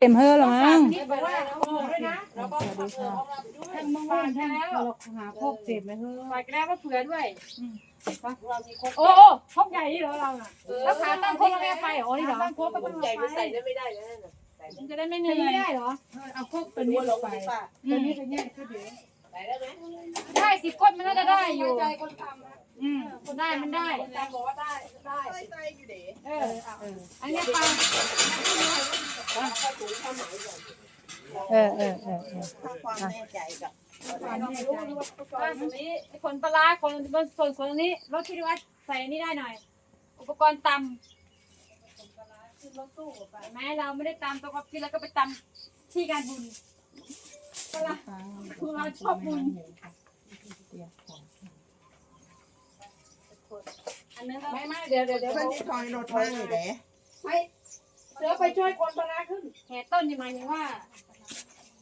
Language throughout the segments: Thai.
เต็มเฮ้อแล้วมั้งนี่บอกว่าเราบอกด้วยนะเราก็เออของเราด้วยท่านเมื่อวานท่านเราหาพบเจ็บไหมเฮ้ยฝากแล้วก็เผื่อด้วยเรามีครบโอ้โอ้พกใหญ่นี่เหรอเราอะแล้วขาตั้งพกแล้วแม่ไปเหรอนี่เหรอตั้งครบก็ต้องใหญ่เอาไปไปใส่ได้ไม่ได้เลยนะมันจะได้ไม่เหนื่อยไม่ได้เหรอเอาครบตัวนี้ลงไปตัวนี้ก็แยกก็เดี๋ยวใส่ได้ไหมได้สิก้นมันน่าจะได้อยู่ใจคนทำนะ อืมได้มันได้คนทำบอกว่าได้ได้ใจอยู่เด๋เอออันนี้ปลาเข้าถุงเข้าหมายก่อเออเออเออเออถ้าความแน่ใจกับปลาตรงนี้ขนปลาร้าขนบนส่วนขนตรงนี้รถที่ว่าใส่นี่ได้หน่อย อุปกรณ์ตำเห็นไหมเราไม่ได้ตำตัวกับกินแล้วก็ไปตำที่การบุญปลาร้าคือเราชอบบุญ อันนึงก็ไม่ไม่เดี๋ยวเดี๋ยวเดี๋ยวท่านที่คอยรถมาอยู่เด๋ไม่เสือไปช่วยคนปนาขึ้นแห่ต้นยังไงถึงว่า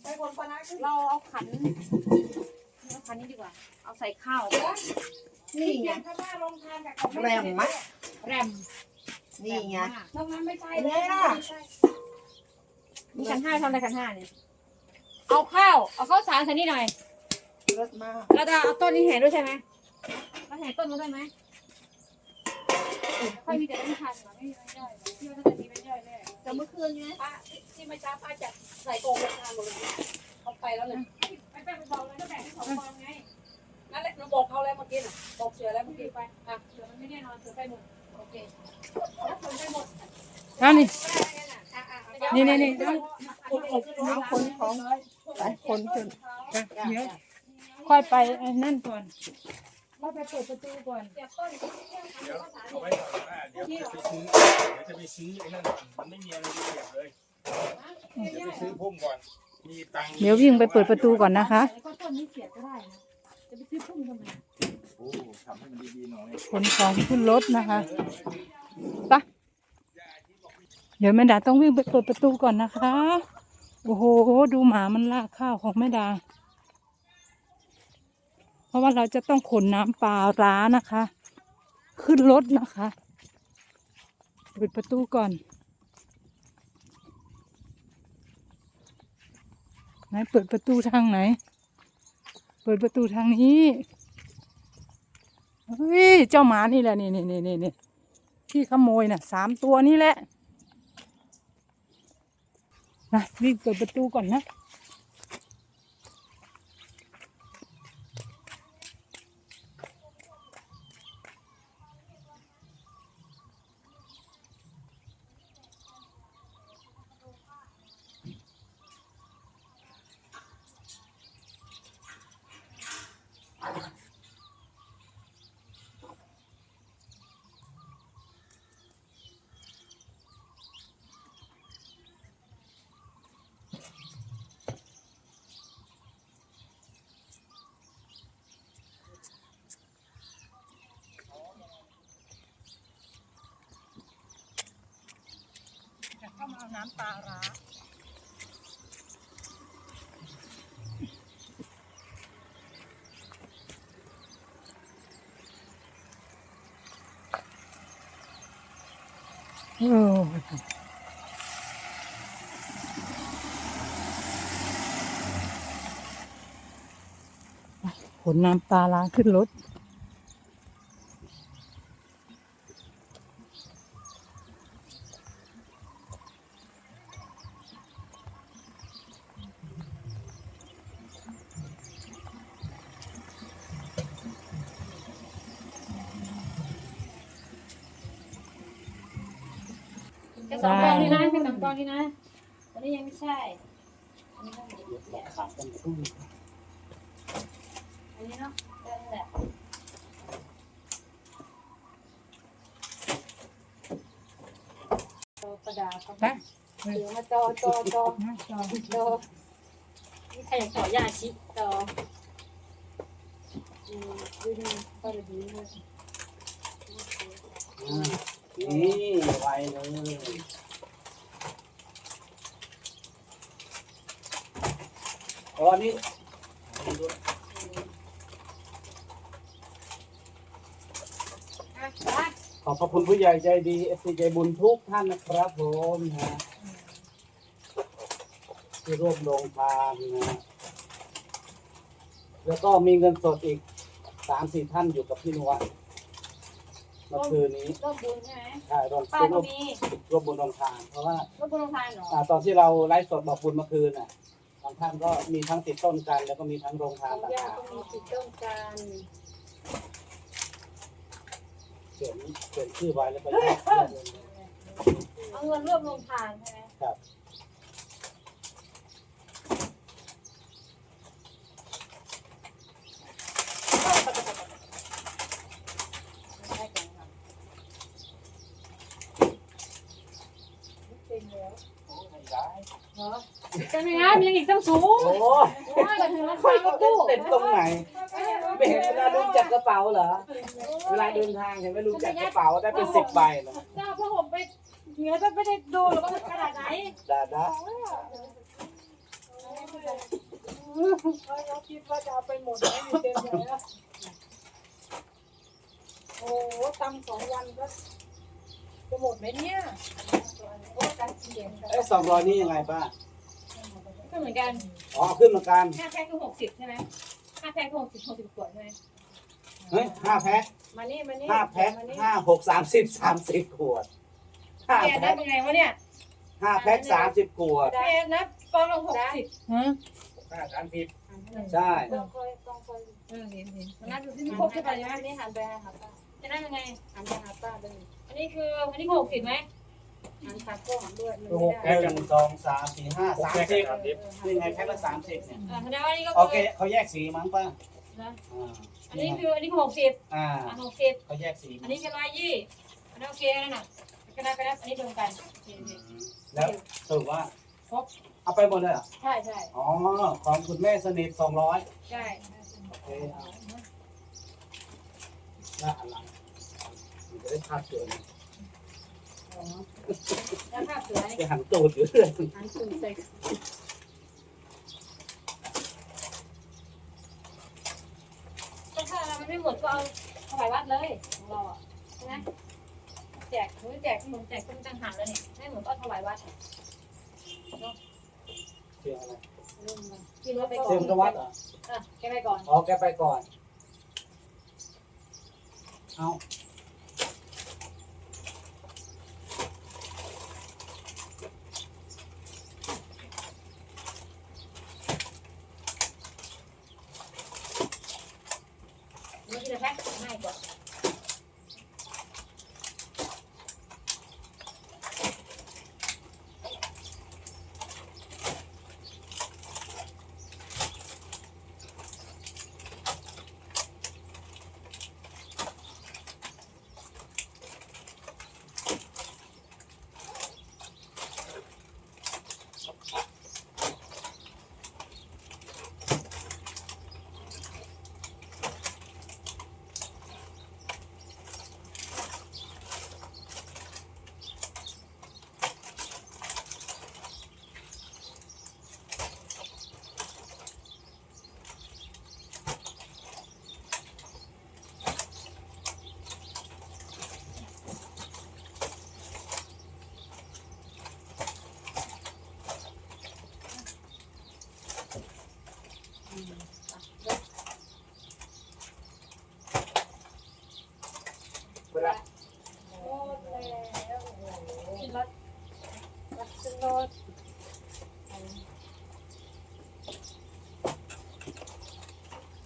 ไปคนปนาขึ้นเราเอาขันเอาขันนี้ดีกว่า เอาใส่ข้าวนี่ไงข้างหน้าลงทานกับของแรมมะแรมนี่ไงตรงนั้นไม่ใช่ไงล่ะนี่ขันห้าทำอะไรขันห้าเนี่ยเอาข้าวเอาข้าวสารใส่นี่หน่อยรถมากแล้วจะเอาต้นนี้แห่ด้วยใช่ไหมแล้วแห่ต้นมาด้วยไหม ค่อยมีแต่ไม่ทันหรอไม่ไม่ย่อยที่ว่าจะมีไม่ย่อยแน่แต่เมื่อคืนไงป้าที่ไม่ช้าป้าจะใส่กรงทานหมดเลยเขาไปแล้วเลยไปแบ่งเบาเลยก็แบ่งให้สองกองไงนั่นแหละหนูบอกเขาแล้วเมื่อกี้น่ะบอกเสือแล้วเมื่อกี้ไปอะเดี๋ยวมันไม่แน่นอนเสือไปหมดโอเคแล้วเสือไปหมดอันนี้อะอ่นี่นี่นี่นอบเอาคนของหลายคนขึ้นเดี๋ยวค่อยไปไอ้นั่นก่อน ค่อยไปเปิดประตูก่อน เดี๋ยวเอาไว้ก่อนว่าเดี๋ยวจะไปซื้อเดี๋ยวจะไปซื้อไอ้นั่นก่อนมันไม่มีอะไรเสียบเลยเดี๋ยวไปซื้อพุ่มก่อนมีตังค์เดี๋ยววิ่งไปเปิดประตูก่อนนะคะแล้วก็ต้นนี้เสียก็ได้นะจะไปซื้อพุ่มทำไมโอ้ทำให้มันดีๆหน่อยขนของขึ้นรถนะคะไปะเดี๋ยวแม่ดาต้องวิ่งไปเปิดประตูก่อนนะคะ โอ้โห ดูหมามันลากข้าวของแม่ดา ราะว่าเราจะต้องขนน้ำปลาร้านะคะ ขึ้นรถนะคะเปิดประตูก่อนไหนเปิดประตูทางไหน เปิดประตูทางนี้เฮ้ยเจ้าหมานี่แหละนี่นี่นี่นี่ที่ขโมยน่ะสามตัวนี่แหละนะวิ่เปิดประตูก่อนนะำปลาร้าโอ้ขนน้ำปลาล้างขึ้นรถ แค่สองกองนี่นะแค่สองกองนี่นะตอนนี้ยังไม่ใช่ อันนี้ต้องมีแกะอันนี้เนาะนั่นแหละจอประดาครับเดี๋ยวมาจอจอจอนะจอจอนี่ใครอยากต่อยาชิจออืมดูดีก็ดีเลย นี่ไวเลยตอนนี้อ่ขอบพระคุณผู้ใหญ่ใจดีเอฟซีใจบุญทุกท่านนะครับผมนะที่ร่วมโรงทานนะแล้วก็มีเงินสดอีกสามสี่ท่านอยู่กับพี่นวัดเมื่อคืนนี้ร่วมบุญใช่ไหมใช่ร่วมป้าร่ก็วมมีร่วมบุญโรงทาน เพราะว่าร่วมบุญโรงทานเหรออ่าตอนที่เราไลฟ์สดบอกบุญเมื่อคืนน่ะบางท่านก็มีทั้งติดต้นกัน แล้วก็มีทั้งโรงทานต่างย่าหากก็มีติดต้องการเขียนเขียนชื่อไว้แล้วก็แยกแยกเลยเอาเงินร่วมโรงทานใช่ไหมครับ ได้กันค่ะ เป็นแล้วโอ้ไม่ได้เหรอจะไม่งั้นยังอีกตั้งสูงโอ้โอ้ยถึงราค่อคายรถตู้เต็มตรงไหนไม่เห็นเวลาลุงจับกระเป๋าเหรอ เวลาเดินทางเห็นไหมลุงจับกระเป๋าได้เป็นสิบใบเนาะเจ้าพระผมไปเหนือจะไม่ได้ดูหรอกว่ามันขนาดไหนดาดาเราคิดว่าจะเอาไปหมดไหมมีเต็มเลยแล้วโอ้ตำสองวันก็จะหมดไหมเนี่ย โอ้การเขียนเอ้สองร้อยนี่ยังไงป้าก็เหมือนกันอ๋อขึ้นเหมือนกันห้าแพ็คคือหกสิบใช่ไหมห้าแพ็คคือหกสิบหกสิบขวดใช่ไหมเฮ้ยห้าแพ็คมานี่มานี่ห้าแพ็คมานี่ห้าหกสามสิบสามสิบขวดห้าเพียนัแพ็บคยังไงวะเนี่ยห้าแพ็คสามสิบขวดเพียนับกองละหกสิบฮะห้าสามสิบใช่ต้องคอยต้องคอยเออเห็นเห็นนับดูสิมันครบใช่ไหมใช่ไหมอันนี้หันไปหาป้าจะนับยังไงหันไปหาป้าเลยอันนี้คืออันนี้หกสิบไหม หันขาก็หันด้วยมันหไม่กได้หนึ่งสองสามสี่ห้าหกสามแพ็คสิบสามสิบนี่ไงแพ็คละสามสิบเนี่ยอ่าแสดงว่าอันนี้ก็โอคืเคอเขาแยกสีมั้งป้านะอ่าอันนี้คืออันนี้คือหกสิบอ่าอะหกสิบเขาแยกสีอันนี้คือร้อยยี่อันนี้โอเคแล้วน่ะก็ได้ไปแล้วอันนี้ตรงกันโอเคโอเคแล้วสรุปว่าครบเอาไปหมดเลยเหรอใช่ใช่อ๋อของคุณแม่สนิทสองร้อยใช่โอเคเอาได้อะไรมันจะได้ภาพสวย แล้วภาพสวยจะหันตูดอยู่เรื่อยหันตุ่มใส่ก็ถ้าเรามันไม่หมดก็เอาถวายวัดเลยของเราอะใช่ไหมแจกหรือแจกขนมแจกต้นจังหันแล้วเนี่ยให้หมดก็ถวายวัดเสียงอะไรกินรถไปก่อนเสียนงกวัดเหรออะแกไปก่อนอ๋อแกไปก่อน เอา เวลากินรสรักซึ่งรส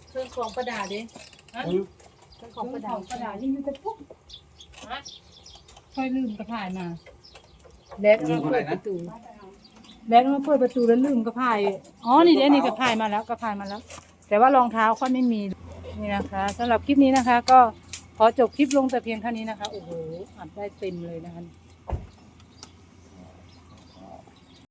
เครื่องของประดาดิเครื่องของประดาประดานี่มันจะปุ๊บค่อยลืมกระพายมา แลืมามอะไรเปิดประตูแบกมาเปิดประตูแล้วลืมกระพาย อ๋อ นี่เดี๋ยวนี่กระพายมาแล้วกระพายมาแล้ว แต่ว่ารองเท้าค่อยไม่มี นี่นะคะสำหรับคลิปนี้นะคะ ก็ ขอจบคลิปลงแต่เพียงเท่านี้นะคะ โอ้โห อัดได้เต็มเลยนะคะ